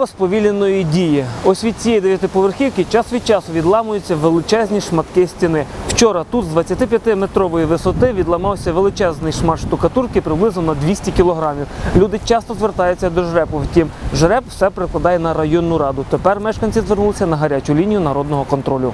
Бомба сповільненої дії. Ось від цієї дев'ятиповерхівки час від часу відламуються величезні шматки стіни. Вчора тут з 25-метрової висоти відламався величезний шмат штукатурки приблизно на 200 кілограмів. Люди часто звертаються до жрепу. Втім, жреп все прикладає на районну раду. Тепер мешканці звернулися на гарячу лінію народного контролю.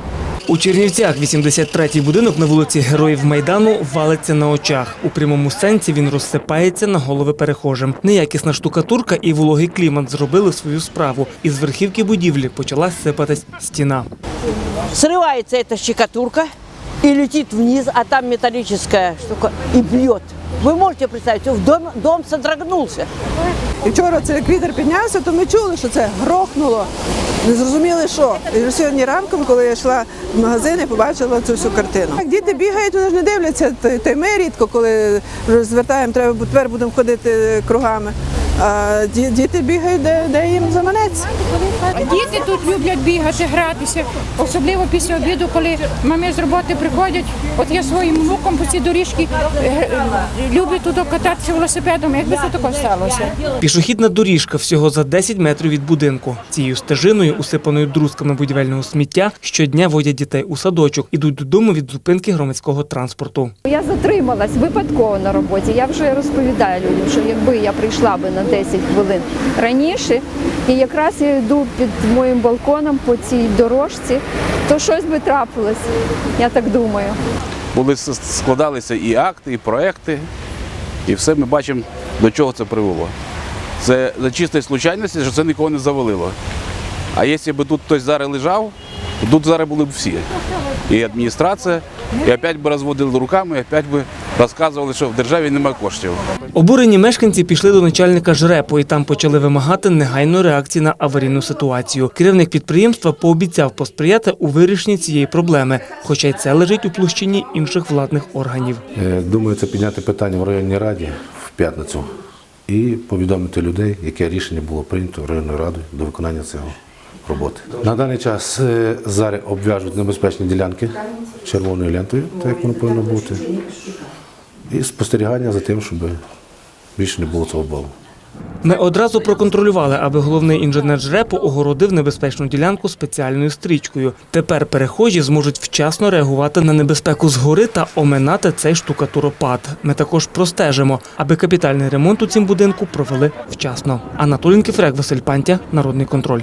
У Чернівцях 83-й будинок на вулиці Героїв Майдану валиться на очах. У прямому сенсі він розсипається на голови перехожим. Неякісна штукатурка і вологий клімат зробили свою справу. Із верхівки будівлі почала сипатись стіна. Сривається ця щекотурка и летит вниз, а там металлическая штука и бьет. Вы можете представить, в дом, дом содрогнулся. І вчора це як вітер піднявся, то ми чули, що це грохнуло. Не зрозуміли, що. І сьогодні ранком, коли я йшла в магазин, я побачила цю всю картину. Діти бігають, вони ж не дивляться. Та й ми рідко, коли вже звертаємо, треба тепер будемо ходити кругами. А діти бігають, де, де їм заманеться. Діти тут люблять бігати, гратися, особливо після обіду, коли мами з роботи приходять. От я своїм внуком по цій доріжці е, люблю туди кататися велосипедом. Якби це таке сталося. Пішохідна доріжка всього за 10 метрів від будинку. Цією стежиною, усипаною друзками будівельного сміття, щодня водять дітей у садочок, ідуть додому від зупинки громадського транспорту. Я затрималась випадково на роботі. Я вже розповідаю людям, що якби я прийшла би на 10 хвилин раніше, і якраз я йду під моїм балконом по цій дорожці, то щось би трапилось. Я так думаю. були складалися і акти, і проекти, і все ми бачимо, до чого це привело. Це за чистої случайності, що це нікого не завалило. А якщо б тут хтось зараз лежав, то тут зараз були б всі. І адміністрація, і опять би розводили руками, і опять би розказували, що в державі немає коштів. Обурені мешканці пішли до начальника жрепу і там почали вимагати негайної реакції на аварійну ситуацію. Керівник підприємства пообіцяв посприяти у вирішенні цієї проблеми, хоча й це лежить у площині інших владних органів. Е, Думаю, це підняти питання в районній раді в п'ятницю і повідомити людей, яке рішення було прийнято районною радою до виконання цього роботи. На даний час е, зараз обв'яжуть небезпечні ділянки червоною лентою, так як воно повинно бути, і спостерігання за тим, щоб більше не було цього болу. Ми одразу проконтролювали, аби головний інженер жрепу огородив небезпечну ділянку спеціальною стрічкою. Тепер перехожі зможуть вчасно реагувати на небезпеку згори та оминати цей штукатуропад. Ми також простежимо, аби капітальний ремонт у цім будинку провели вчасно. Анатолій Кіфрек, Василь Пантя, Народний контроль.